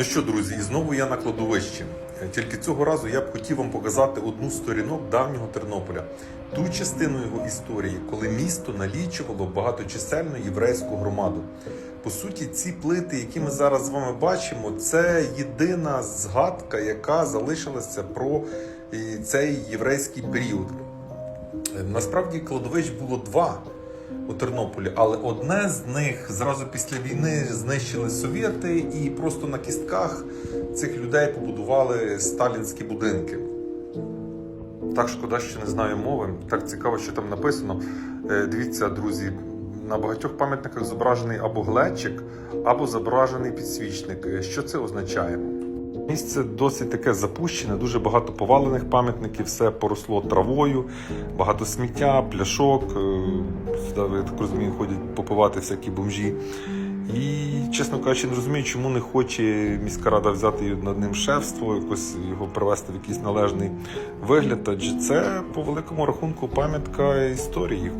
Ну що, друзі, і знову я на кладовищі. Тільки цього разу я б хотів вам показати одну з сторінок давнього Тернополя, ту частину його історії, коли місто налічувало багаточисельну єврейську громаду. По суті, ці плити, які ми зараз з вами бачимо, це єдина згадка, яка залишилася про е, цей єврейський період. Е, Насправді кладовищ було два у Тернополі, але одне з них зразу після війни знищили совєти і просто на кістках цих людей побудували сталінські будинки. Так шкода, що не знаю мови. Так цікаво, що там написано. Е, Дивіться, друзі, на багатьох пам'ятниках зображений або глечик, або зображений підсвічник. Е, Що це означає? Місце досить таке запущене, дуже багато повалених пам'ятників, все поросло травою, багато сміття, пляшок. Сюди, я так розумію, ходять попивати всякі бомжі. І, чесно кажучи, не розумію, чому не хоче міська рада взяти над ним шефство, якось його привести в якийсь належний вигляд. Адже це по великому рахунку пам'ятка історії.